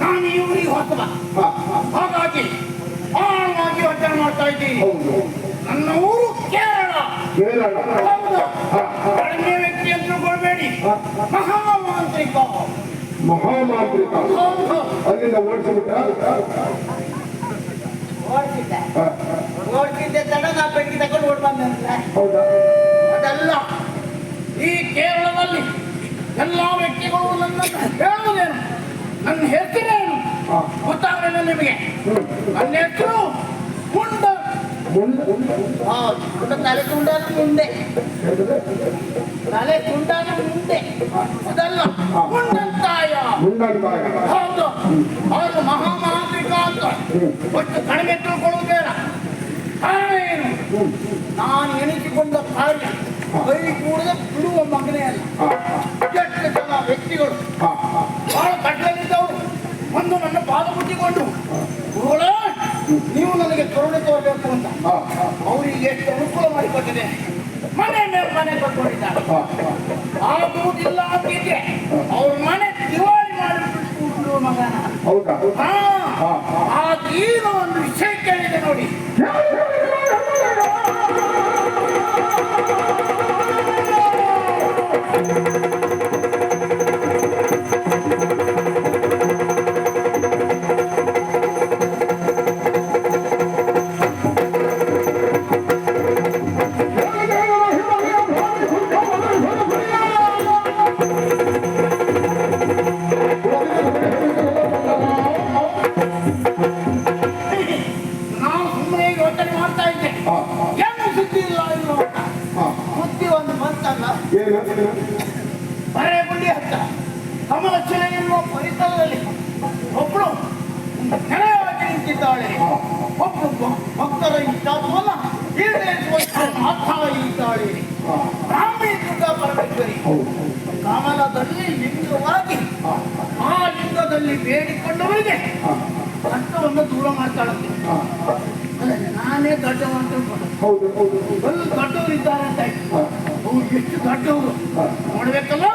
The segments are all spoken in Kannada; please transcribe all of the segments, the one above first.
ನಾನು ಇವರಿಗೆ ಹೊಸಬ ಹಾಗಾಗಿ ಆಳವಾಗಿ ಯೋಚನೆ ಮಾಡ್ತಾ ಇದ್ದೀನಿ. ಹೌದು. ನನ್ನ ಊರು ಕೇರಳ. ಕಡಿಮೆ ವ್ಯಕ್ತಿ ಅಂತ ಕೊಡಬೇಡಿ. ಮಹಾಮಾಂತ್ರಿಕ. ಮಹಾಮಾಂತ್ರಿಕ. ಅಲ್ಲಿಂದ ಓಡಿಸ್ಬಿಟ್ಟ? ಓಡ್ತಿದ್ದೆ ಓಡ್ತಿದ್ದೆ ತಡ ನಾ ಬೆಂಕಿ ತಕೊಂಡು ಓಡ್ ಬಂದೆ ಹೌದಾ? ಅದಲ್ಲ ಈ ಕೇರಳದಲ್ಲಿ ಎಲ್ಲ ವ್ಯಕ್ತಿಗಳು ನನ್ನ ಹೇಳುವುದೇನು? ನನ್ನ ಹೆಸರೇನು. ಗೊತ್ತಾಗಲಿಲ್ಲ ನಿಮಗೆ. ನನ್ನ ಹೆಸರು ಮುಂಡ ಹೌದು ತಲೆ ತುಂಡಾನ ಮುಂದೆ. ತಲೆ ತುಂಡಾನ ಮುಂದೆ. ಅದಲ್ಲ ಮುಂಡಂತಾಯ ಮುಂಡಂತಾಯ ಹೌದು. ಅವರು ಮಹಾಮಾಂತ್ರಿಕ ಅಂತ. ಒಟ್ಟು ಕಡಿಮೆ ತಿಳ್ಕೊಳ್ಳುವುದೇನ? ಕಾರಣ ಏನು ನಾನು ಎಣಿಸಿಕೊಂಡ ಕಾರ್ಯ ಕೈ ಕೂಡದ ಬಿಡುವ ಮಗನೇ ಅಲ್ಲ. ವ್ಯಕ್ತಿಗಳು. ಬಹಳ ಕಟ್ಟಲಿದ್ದವರು ಒಂದು ನನ್ನ ಪಾದ ಮುಟ್ಟಿಕೊಂಡು ಗುರುಗಳೇ ನೀವು ನನಗೆ ಕರುಣೆ ತೋರಬೇಕು ಅಂತ. ಅವರಿಗೆ ಎಷ್ಟು ಅನುಕೂಲ ಮಾಡಿಕೊಟ್ಟಿದೆ. ಮನೆ ಮೇಲೆ ಮನೆ ಕೊಟ್ಕೊಂಡಿದ್ದಾರೆ. ಆಗುವುದಿಲ್ಲ ಅಂತಿದ್ರೆ ಅವ್ರ ಮನೆ ದಿವಾಳಿ ಮಾಡಿಬಿಟ್ಟು ಮಗನ. ಹೌದಾ? ಹಾ. ಹಾ, ಹಾ. ಒಂದು ವಿಷಯ ಕೇಳಿದೆ ನೋಡಿ. ಒಬ್ಬಳು ನೆಲೆಯಾಗಿ ನಿಂತಿದ್ದಾಳೆ ಒಬ್ಬಳು ಭಕ್ತರ ಇಷ್ಟಾತ್ಮನ ಈಡೇರಿಸುವ ಮಾತಾ ಇದ್ದಾಳೆ ಹಾ, ಬ್ರಾಹ್ಮಿ ದುರ್ಗಾ ಪರಮೇಶ್ವರಿ. ಕಮಲದಲ್ಲಿ ಲಿಂಗವಾಗಿ ಆ ಲಿಂಗದಲ್ಲಿ ಬೇಡಿಕೊಂಡವರಿಗೆ ಕಷ್ಟವನ್ನು ದೂರ ಮಾಡ್ತಾಳಂತೆ ನಾನೇ ದೊಡ್ಡವಂತ. ಹೌದು ಹೌದು ದೊಡ್ಡವರು ಇದ್ದಾರೆ ಅಂತ ಎಷ್ಟು ದೊಡ್ಡವರು. ನೋಡ್ಬೇಕಲ್ಲ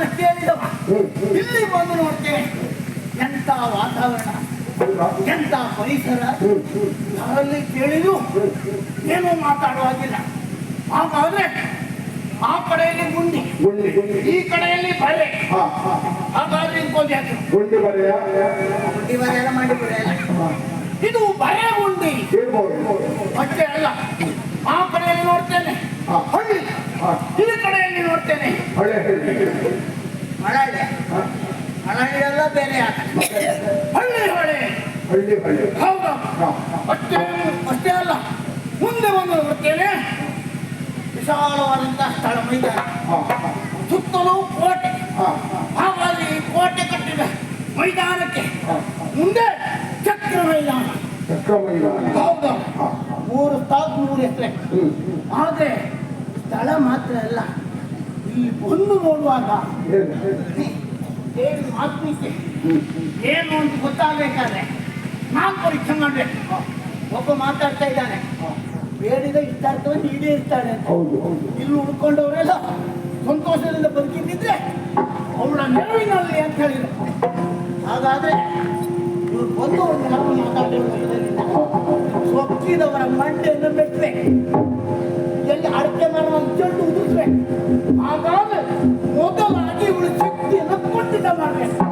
ಮಾತನ್ನ ಕೇಳಿದವ. ಇಲ್ಲಿ ಬಂದು ನೋಡ್ತೇನೆ. ಎಂತ ವಾತಾವರಣ ಎಂತ ಪರಿಸರ ಯಾರಲ್ಲಿ ಕೇಳಿದ್ರು ಏನೂ ಮಾತಾಡುವಾಗಿಲ್ಲ ಹಾಗಾದ್ರೆ ಆ ಕಡೆಯಲ್ಲಿ ಗುಂಡಿ ಗುಂಡಿ ಗುಂಡಿ ಈ ಕಡೆಯಲ್ಲಿ ಬರೆ. ಹಾಗಾದ್ರೆ ಗುಂಡಿ ಹೆಸರು ಗುಂಡಿ ಬರೆಯ ಬುದ್ಧಿ ಬರೆಯಲ್ಲ ಮಾಡಿ ಬಿಡಲ್ಲ ಇದು ಬರೆ ಗುಂಡಿ. ಅಷ್ಟೇ ಅಲ್ಲ. ಆ ಕಡೆಯಲ್ಲಿ ನೋಡ್ತೇನೆ ಹಾ. ಹಳ್ಳಿ ಹಾ. ಈ ಕಡೆಯಲ್ಲಿ ನೋಡ್ತೇನೆ ಹಳೆ ಹಳ್ಳಿ ಮಳಳ್ಳಿ ಹಾ, ಎಲ್ಲ ಬೇರೆ ಹಳ್ಳಿ ಹೊಳೆ ಹಳ್ಳಿ ಹಳ್ಳಿ. ಹೌದಾ. ಅಷ್ಟೇ ಅಷ್ಟೇ ಅಲ್ಲ. ಮುಂದೆ ಒಂದು ಬರ್ತೇನೆ ವಿಶಾಲವಾದಂತಹ ಸ್ಥಳ ಮೈದಾನ ಸುತ್ತಲೂ ಕೋಟೆ. ಹಾಗಾಗಿ ಕೋಟೆ ಕಟ್ಟಿದ ಮೈದಾನಕ್ಕೆ ಮುಂದೆ ಚಕ್ರ ಮೈದಾನ. ಚಕ್ರ ಮೈದಾನ. ಹೌದು. ಮೂರು ಸ್ಟಾಕ್ ಮೂರು ಎಕರೆ. ಆದ್ರೆ ಸ್ಥಳ ಮಾತ್ರ ಅಲ್ಲ. ಇಲ್ಲಿ ಬಂದು ನೋಡುವಾಗ ಏನು, ಮಾತೃಕೆ ಏನು ಅಂತ ಗೊತ್ತಾಗಬೇಕಾದ್ರೆ ನಾನು ಪರೀಕ್ಷೆ ಮಾಡಬೇಕು. ಒಬ್ಬ ಮಾತಾಡ್ತಾ ಇದ್ದಾನೆ. ಬೇಡಿದ ಇಷ್ಟಾರ್ಥವನ್ನು ಹೌದು ಇಲ್ಲಿ ಉಳ್ಕೊಂಡವರೆಲ್ಲ ಸಂತೋಷದಿಂದ ಬದುಕಿದ್ದಿದ್ರೆ ಅವಳ ನೆರವಿನಲ್ಲಿ ಅಂತ ಹೇಳಿದ್ರು. ಹಾಗಾದ್ರೆ ಇವ್ರು ಬಂದು ಒಂದು ಮಾತು ಮಾತಾಡಿರೋದ್ರಿಂದ ಸೊಕ್ಕಿದವರ ಮಂಡೆಯನ್ನು ಮೆಟ್ಟಬೇಕು ಎಲ್ಲಿ ಅಡಕೆ ಮರವನ್ನು ಚೆಂಡು ಉದುರಿಸ್ಬೇಕು ಆಗ ಕುಂಠಿತ ಮಾಡಬೇಕು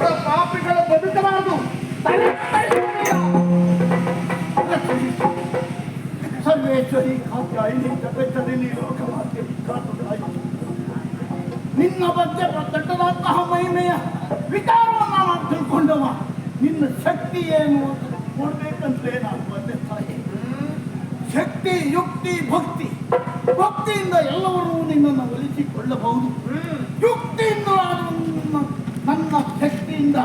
ನಿನ್ನಂತ ಪಾಪಿಗಳು ಬದುಕಬಾರದು. ಸರ್ವೇಶ್ವರಿ ಕಾತ್ಯಾಯಿನಿ ಜಗತ್ತದಲ್ಲಿ ಲೋಕಮಾತೆ ಕಾತುರಾಯಿ. ನಿನ್ನ ಬಗ್ಗೆ ದೊಡ್ಡದಾದಂತಹ ಮಹಿಮೆಯ ವಿಚಾರವನ್ನು ನಾನು ತಿಳ್ಕೊಂಡವ. ನಿನ್ನ ಶಕ್ತಿ ಏನು ಅಂತ ನೋಡ್ಬೇಕಂತಲೇ ನಾನು ಬಂದೆ ತಾಯಿ. ಶಕ್ತಿ ಯುಕ್ತಿ ಭಕ್ತಿ. ಭಕ್ತಿಯಿಂದ ಎಲ್ಲವನ್ನೂ ನಿನ್ನನ್ನು ಒಲಿಸಿಕೊಳ್ಳಬಹುದು. ಯುಕ್ತಿಯಿಂದ ನಾನು ನನ್ನ- ನನ್ನ ಶಕ್ತಿಯಿಂದ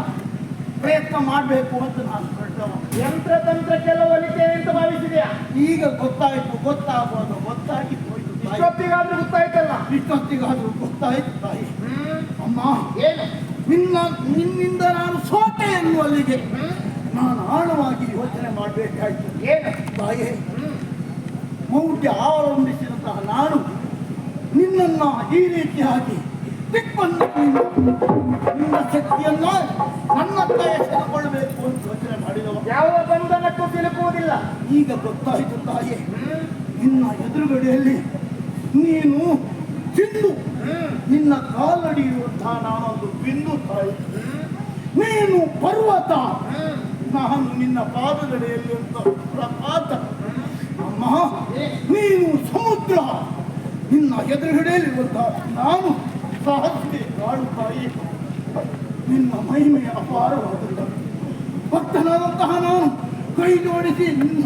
ಪ್ರಯತ್ನ ಮಾಡಬೇಕು ಅಂತ ನಾನು ಯಂತ್ರ ಯಂತ್ರತಂತ್ರಕ್ಕೆಲ್ಲ ಒಲಿತೇನೆ ಅಂತ ಭಾವಿಸಿದೆಯಾ ಈಗ ಗೊತ್ತಾಯ್ತು ಗೊತ್ತಾಗೋದು ಗೊತ್ತಾಗಿ ಹೋಯ್ತು. ಇಷ್ಟೊತ್ತಿಗಾದ್ರೂ ಗೊತ್ತಾಯ್ತಲ್ಲ? ಇಷ್ಟೊತ್ತಿಗಾದ್ರೂ ಗೊತ್ತಾಯ್ತು ತಾಯಿ. ಅಮ್ಮ ಏನು? ನಿನ್ನ ನಿನ್ನಿಂದ ನಾನು ಸೋತೆ ಎನ್ನುವಲ್ಲಿಗೆ ನಾನು ಆಳವಾಗಿ ಯೋಚನೆ ಮಾಡಬೇಕಾಯ್ತು. ಏನು? ತಾಯಿ ಮೌಢ್ಯ ಅವಲಂಬಿಸಿದಂತಹ ನಾನು ನಿನ್ನನ್ನ ಈ ರೀತಿಯಾಗಿ ದಿಗ್ಬಂಧನದಿಂದ ನಿನ್ನ ಶಕ್ತಿಯನ್ನ ನನ್ನ ಎಸೆದುಕೊಳ್ಬೇಕು ಅಂತ ಯೋಚನೆ ಮಾಡಿದವ ಯಾವ ಬಂಧನಕ್ಕೂ ಸಿಲುಕುವುದಿಲ್ಲ. ಈಗ ಗೊತ್ತಾಯಿತು ತಾಯಿ. ನಿನ್ನ ಎದುರುಗಡೆಯಲ್ಲಿ ನೀನು ಸಿಂಧು ನಿನ್ನ ಕಾಲಡಿ ಇರುವಂತಹ ನಾನೊಂದು ಬಿಂದು ತಾಯಿ. ನೀನು ಪರ್ವತ. ನಾನು ನಿನ್ನ ಪಾದಗಡೆಯಲ್ಲಿ ಅಂತ ಪ್ರಪಾತ ಅಮ್ಮ, ನೀನು ಸಮುದ್ರ. ನಿನ್ನ ಎದುರುಗಡೆಯಲ್ಲಿರುವಂತಹ ನಾನು ಸಾಹಸಿ ಕಾಡು ತಾಯಿ ನಿನ್ನ ಮಹಿಮೆಯ ಅಪಾರವಾದದ್ದು. ಭಕ್ತನಾದಂತಹ ನಾನು ಕೈ ಜೋಡಿಸಿ ನಿನ್ನ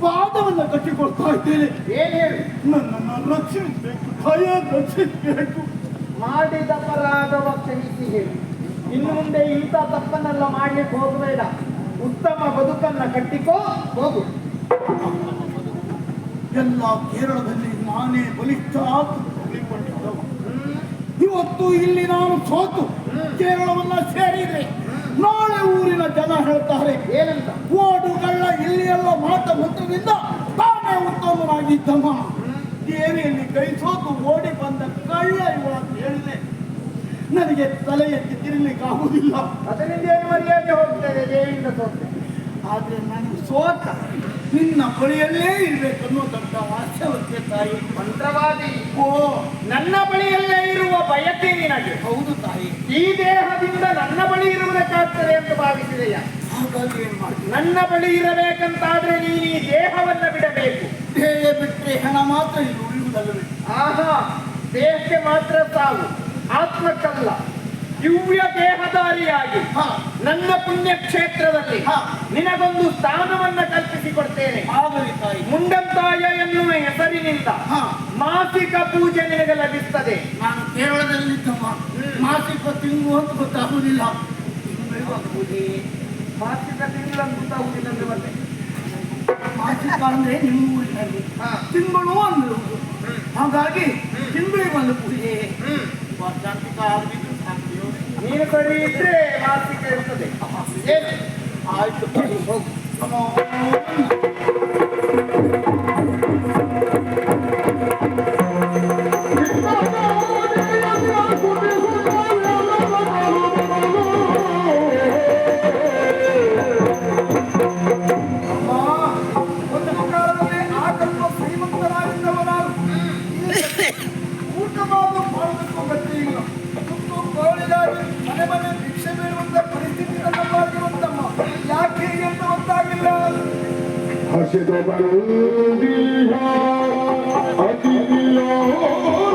ಪಾದವನ್ನು ಕಟ್ಟಿಕೊಳ್ತಾ ಇದ್ದೇನೆ. ಏನ್ ಹೇಳು? ನನ್ನನ್ನು ರಕ್ಷಿಸಬೇಕು ಭಯ ರಕ್ಷಿಸಬೇಕು. ಮಾಡಿದ ಅಪರಾಧವ ಕ್ಷಮಿಸಿ ಹೇಳಿ. ಇನ್ನು ಮುಂದೆ ಇಂಥ ತಪ್ಪನ್ನೆಲ್ಲ ಮಾಡ್ಲಿಕ್ಕೆ ಹೋಗಬೇಡ. ಉತ್ತಮ ಬದುಕನ್ನ ಕಟ್ಟಿಕೋ ಹೋಗು. ಎಲ್ಲ ಕೇರಳದಲ್ಲಿ ನಾನೇ ಬಲಿಷ್ಠ ಇವತ್ತು ಇಲ್ಲಿ ನಾನು ಸೋತು ಕೇರಳವನ್ನ ಸೇರಿದೆ. ನಾಳೆ ಊರಿನ ಜನ ಹೇಳ್ತಾರೆ ಏನಂತ? ಓಡುಗಳ ಎಲ್ಲ ಮಾಟ ಮಂತ್ರದಿಂದ ತಾನೇ ಉತ್ತಮನಾಗಿದ್ದಮ್ಮ. ದೇವಿಯಲ್ಲಿ ಕೈ ಸೋತು ಓಡಿ ಬಂದ ಕಳ್ಳ ಅಂತ ಹೇಳಿದೆ. ನನಗೆ ತಲೆ ಎತ್ತಿ ತಿರುಗಲಿಕ್ಕೆ ಆಗುವುದಿಲ್ಲ ಅದರಿಂದ ಏನು ಮರ್ಯಾದೆ ಹೋಗ್ತದೆ? ದೇವಿಯಿಂದ ಸೋತೆ. ಆದ್ರೆ ನಾನು ಸೋತ ನಿನ್ನ ಬಳಿಯಲ್ಲೇ ಇರ್ಬೇಕು ಅನ್ನೋ ದೊಡ್ಡ ವಾಸ್ತವಕ್ಕೆ ತಾಯಿ. ಮಂತ್ರವಾದಿ. ಓ. ನನ್ನ ಬಳಿಯಲ್ಲೇ ಇರುವ ಬಯಕೆ ನಿನಗೆ. ಹೌದು ತಾಯಿ. ಈ ದೇಹದಿಂದ ನನ್ನ ಬಳಿ ಇರುವುದಕ್ಕಾಗ್ತದೆ ಅಂತ ಭಾವಿಸಿದೆಯಾ? ಹಾಗಾಗಿ ಏನ್ ಮಾಡಿ ನನ್ನ ಬಳಿ ಇರಬೇಕಂತಾದ್ರೆ ನೀನು ಈ ದೇಹವನ್ನ ಬಿಡಬೇಕು. ದೇಹ ಬಿಟ್ಟರೆ ಹಣ ಮಾತ್ರ ಇದು ಉಳಿಯುವುದಲ್ಲವೇ? ಆಹಾ ದೇಹಕ್ಕೆ ಮಾತ್ರ ಸಾವು. ಆತ್ಮಕ್ಕಲ್ಲ. ದಿವ್ಯ ದೇಹಧಾರಿಯಾಗಿ. ಹಾ. ನನ್ನ ಪುಣ್ಯ ಕ್ಷೇತ್ರದಲ್ಲಿ ಹಾ. ನಿನಗೊಂದು ಸ್ಥಾನವನ್ನ ಕಲ್ಪಿಸಿಕೊಡ್ತೇನೆ. ಕೊಡ್ತೇನೆ ತಾಯಿ. ಮುಂಡಂತಾಯ ಎನ್ನುವ ಹೆಸರಿನಿಂದ ಹಾ. ಮಾಸಿಕ ಪೂಜೆ ನಿನಗೆ ಲಭಿಸ್ತದೆ. ನಾನು ಕೇರಳದಲ್ಲಿದ್ದಮ್ಮ. ಮಾಸಿಕ ತಿಂಗು ಅಂತ ಗೊತ್ತಾಗುವುದಿಲ್ಲ ಪೂಜೆ ಮಾಸಿಕ ತಿಂಗಳ ಗೊತ್ತಾಗುವುದಿಲ್ಲ ಅಂದ್ರೆ ಮತ್ತೆ? ಮಾಸಿಕ ಅಂದ್ರೆ ನಿಮ್ಮ ಊರಿನಲ್ಲಿ. ಹಾ. ತಿಂಗಳು ಅಂದ್ರೆ ಹಾಗಾಗಿ ತಿಂಗಳಿಗೆ ಒಂದು ಪೂಜೆ. ವರ್ಷಾಂತಿಕ ಸಾಕು ನೀನು ಸರಿ ಇದ್ರೆ ಮಾಸಿಕ ಇರ್ತದೆ. ಏನು? ಆಯ್ತು ಹೋಗು. Thank you.